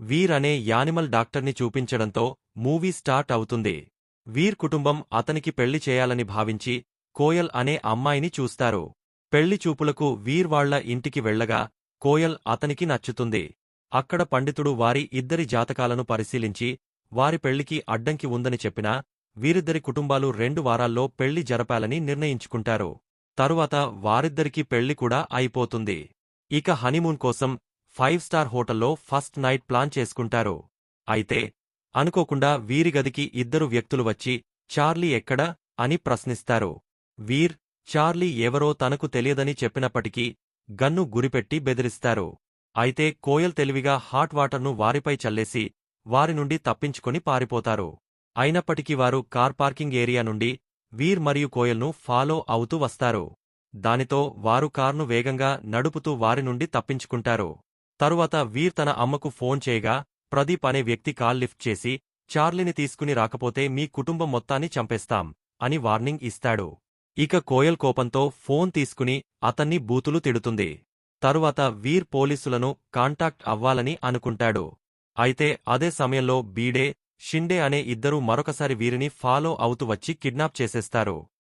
వీర్ అనే యానిమల్ డాక్టర్ని చూపించడంతో movie start అవుతుంది. వీర్ కుటుంబం అతనికి పెళ్ళి చేయాలని భావించి కోయల్ అనే అమ్మాయిని చూస్తారు. పెళ్ళి చూపులకు వీర్ వాళ్ళ ఇంటికి వెళ్ళగా కోయల్ అతనికి నచ్చుతుంది. అక్కడ పండితుడు వారి ఇద్దరి జాతకాలను పరిశీలించి వారి పెళ్ళికి అడ్డంకి ఉందని చెప్పినా వీరిద్దరి కుటుంబాలు రెండు వారాల్లో పెళ్ళి జరపాలని నిర్ణయించుకుంటారు. తరువాత వారిద్దరికీ పెళ్ళి కూడా అయిపోతుంది. ఇక హనీమూన్ కోసం ఫైవ్ స్టార్ హోటల్లో ఫస్ట్ నైట్ ప్లాన్ చేసుకుంటారు. అయితే అనుకోకుండా వీరి గదికి ఇద్దరు వ్యక్తులు వచ్చి చార్లీ ఎక్కడా? అని ప్రశ్నిస్తారు. వీర్ చార్లీ ఎవరో తనకు తెలియదని చెప్పినప్పటికీ గన్ను గురిపెట్టి బెదిరిస్తారు. అయితే కోయల్ తెలివిగా హాట్ వాటర్ను వారిపై చల్లేసి వారి నుండి తప్పించుకొని పారిపోతారు. అయినప్పటికీ వారు కార్ పార్కింగ్ ఏరియా నుండి వీర్ మరియు కోయల్ను ఫాలో అవుతూ వస్తారు. దానితో వారు కార్ను వేగంగా నడుపుతూ వారి నుండి తప్పించుకుంటారు. తరువాత వీర్ తన అమ్మకు ఫోన్ చేయగా ప్రదీప్ అనే వ్యక్తి కాల్ లిఫ్ట్ చేసి చార్లీని తీసుకుని రాకపోతే మీ కుటుంబం మొత్తాన్ని చంపేస్తాం అని వార్నింగ్ ఇస్తాడు. ఇక కోయల్ కోపంతో ఫోన్ తీసుకుని అతన్ని బూతులు తిడుతుంది. తరువాత వీర్ పోలీసులను కాంటాక్ట్ అవ్వాలని అనుకుంటాడు. అయితే అదే సమయంలో బీడే షిండే అనే ఇద్దరూ మరొకసారి వీరిని ఫాలో అవుతూ వచ్చి కిడ్నాప్ చేసేస్తారు.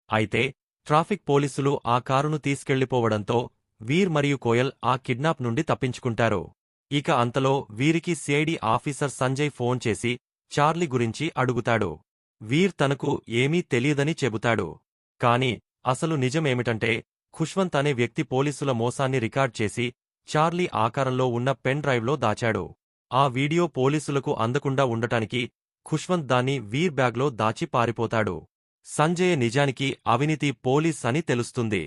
అయితే ట్రాఫిక్ పోలీసులు ఆ కారును తీసుకెళ్ళిపోవడంతో వీర్ మరియు కోయల్ ఆ కిడ్నాప్ నుండి తప్పించుకుంటారు. ఇక అంతలో వీరికి సిఐడి ఆఫీసర్ సంజయ్ ఫోన్ చేసి చార్లీ గురించి అడుగుతాడు. వీర్ తనకు ఏమీ తెలియదని చెబుతాడు. కాని అసలు నిజమేమిటంటే ఖుష్వంత్ అనే వ్యక్తి పోలీసుల మోసాన్ని రికార్డ్ చేసి చార్లీ ఆకారంలో ఉన్న పెన్ డ్రైవ్లో దాచాడు. ఆ వీడియో పోలీసులకు అందకుండా ఉండటానికి ఖుష్వంత్ దాన్ని వీర్ బ్యాగ్లో దాచి పారిపోతాడు. సంజయ్ నిజానికి అవినీతి పోలీస్ అని తెలుస్తుంది.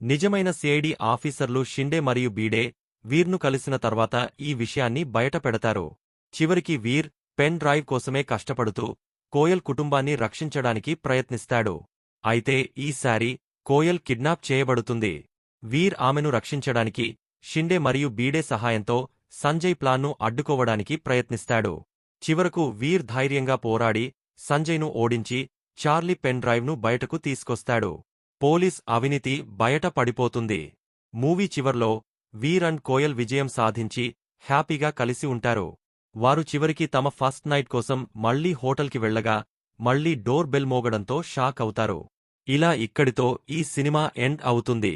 నిజమైన సిఐడి ఆఫీసర్లు షిండే మరియు బీడే వీర్ను కలిసిన తర్వాత ఈ విషయాన్ని బయటపెడతారు చివరికి వీర్ పెన్ డ్రైవ్ కోసమే కష్టపడుతూ కోయల్ కుటుంబాన్ని రక్షించడానికి ప్రయత్నిస్తాడు. అయితే ఈసారి కోయల్ కిడ్నాప్ చేయబడుతుంది. వీర్ ఆమెను రక్షించడానికి షిండే మరియు బీడే సహాయంతో సంజయ్ ప్లాన్ను అడ్డుకోవడానికి ప్రయత్నిస్తాడు. చివరకు వీర్ ధైర్యంగా పోరాడి సంజయ్ను ఓడించి చార్లీ పెన్ డ్రైవ్ను బయటకు తీసుకొస్తాడు. పోలీస్ అవినీతి బయట పడిపోతుంది. మూవీ చివర్లో వీర్ అండ్ కోయల్ విజయం సాధించి హ్యాపీగా కలిసి ఉంటారు. వారు చివరికి తమ ఫస్ట్ నైట్ కోసం మళ్ళీ హోటల్కి వెళ్ళగా మళ్ళీ డోర్ బెల్ మోగడంతో షాక్ అవుతారు. ఇలా ఇక్కడితో ఈ సినిమా ఎండ్ అవుతుంది.